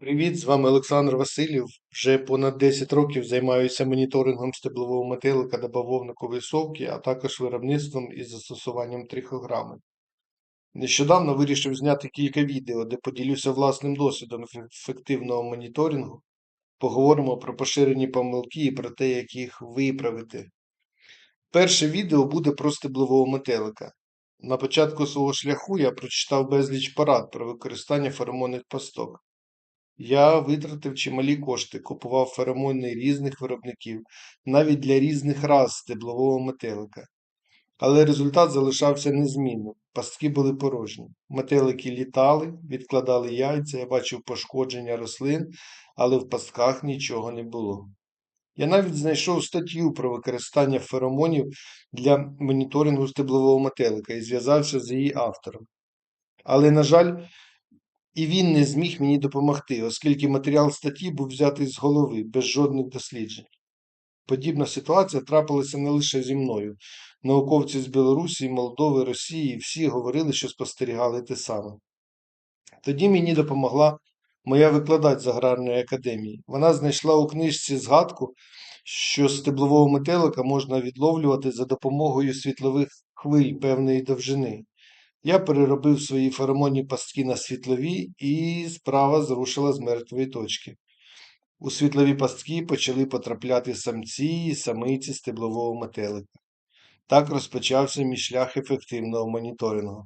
Привіт, з вами Олександр Васильєв. Вже понад 10 років займаюся моніторингом стеблового метелика та бавовникової совки, а також виробництвом із застосуванням трихограми. Нещодавно вирішив зняти кілька відео, де поділюся власним досвідом ефективного моніторингу. Поговоримо про поширені помилки і про те, як їх виправити. Перше відео буде про стеблового метелика. На початку свого шляху я прочитав безліч порад про використання феромонних пасток. Я витратив чималі кошти, купував феромони різних виробників, навіть для різних рас стеблового метелика. Але результат залишався незмінним. Пастки були порожні. Метелики літали, відкладали яйця, я бачив пошкодження рослин, але в пастках нічого не було. Я навіть знайшов статтю про використання феромонів для моніторингу стеблового метелика і зв'язався з її автором. Але, на жаль, і він не зміг мені допомогти, оскільки матеріал статті був взятий з голови, без жодних досліджень. Подібна ситуація трапилася не лише зі мною. Науковці з Білорусі, Молдови, Росії всі говорили, що спостерігали те саме. Тоді мені допомогла моя викладач з аграрної академії. Вона знайшла у книжці згадку, що стеблового метелика можна відловлювати за допомогою світлових хвиль певної довжини. Я переробив свої феромонні пастки на світлові, і справа зрушила з мертвої точки. У світлові пастки почали потрапляти самці і самиці стеблового метелика. Так розпочався мій шлях ефективного моніторингу.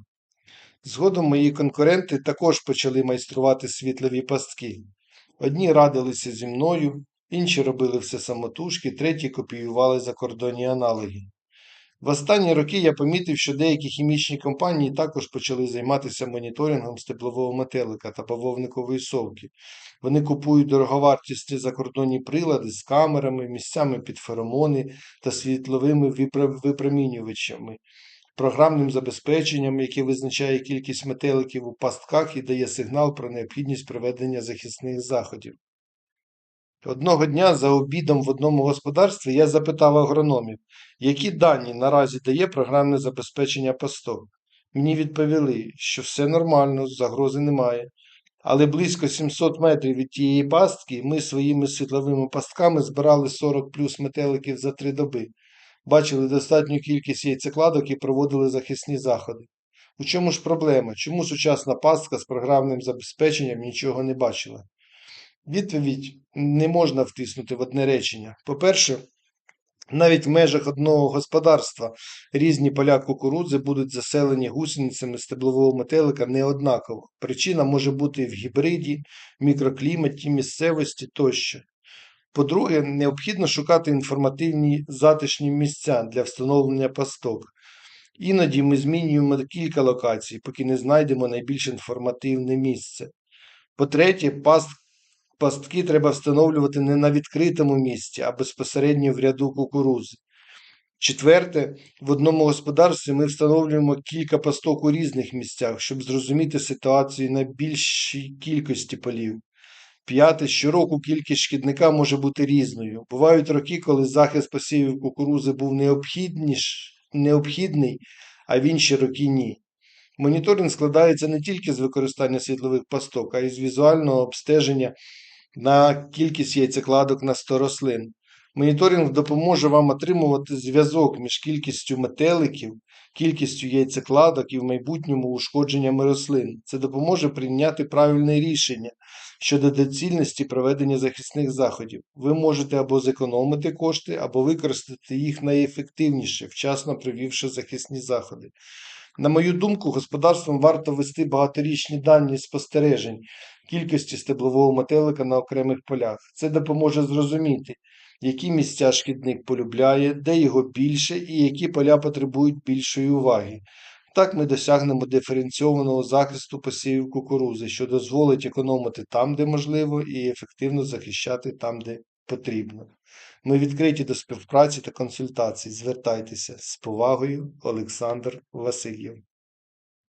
Згодом мої конкуренти також почали майструвати світлові пастки. Одні радилися зі мною, інші робили все самотужки, треті копіювали закордонні аналоги. В останні роки я помітив, що деякі хімічні компанії також почали займатися моніторингом стеблового метелика та бавовникової совки. Вони купують дороговартісні закордонні прилади з камерами, місцями під феромони та світловими випромінювачами, програмним забезпеченням, яке визначає кількість метеликів у пастках і дає сигнал про необхідність проведення захисних заходів. Одного дня за обідом в одному господарстві я запитав агрономів, які дані наразі дає програмне забезпечення пасток. Мені відповіли, що все нормально, загрози немає. Але близько 700 метрів від тієї пастки ми своїми світловими пастками збирали 40 плюс метеликів за три доби, бачили достатню кількість яйцекладок і проводили захисні заходи. У чому ж проблема? Чому сучасна пастка з програмним забезпеченням нічого не бачила? Відповідь не можна втиснути в одне речення. По-перше, навіть в межах одного господарства різні поля кукурудзи будуть заселені гусеницями стеблового метелика неоднаково. Причина може бути в гібриді, мікрокліматі, місцевості тощо. По-друге, необхідно шукати інформативні затишні місця для встановлення пасток. Іноді ми змінюємо кілька локацій, поки не знайдемо найбільш інформативне місце. По-третє, паст пастки треба встановлювати не на відкритому місці, а безпосередньо в ряду кукурузи. Четверте, в одному господарстві ми встановлюємо кілька пасток у різних місцях, щоб зрозуміти ситуацію на більшій кількості полів. П'яте, щороку кількість шкідника може бути різною. Бувають роки, коли захист посівів кукурузи був необхідний, а в інші роки ні. Моніторинг складається не тільки з використання світлових пасток, а й з візуального обстеження на кількість яйцекладок на 100 рослин. Моніторинг допоможе вам отримувати зв'язок між кількістю метеликів, кількістю яйцекладок і в майбутньому ушкодженнями рослин. Це допоможе прийняти правильне рішення щодо доцільності проведення захисних заходів. Ви можете або зекономити кошти, або використати їх найефективніше, вчасно провівши захисні заходи. На мою думку, господарствам варто вести багаторічні дані спостережень кількості стеблового метелика на окремих полях. Це допоможе зрозуміти, які місця шкідник полюбляє, де його більше і які поля потребують більшої уваги. Так ми досягнемо диференційованого захисту посівів кукурузи, що дозволить економити там, де можливо, і ефективно захищати там, де потрібно. Ми відкриті до співпраці та консультацій. Звертайтеся з повагою, Олександр Васильєв.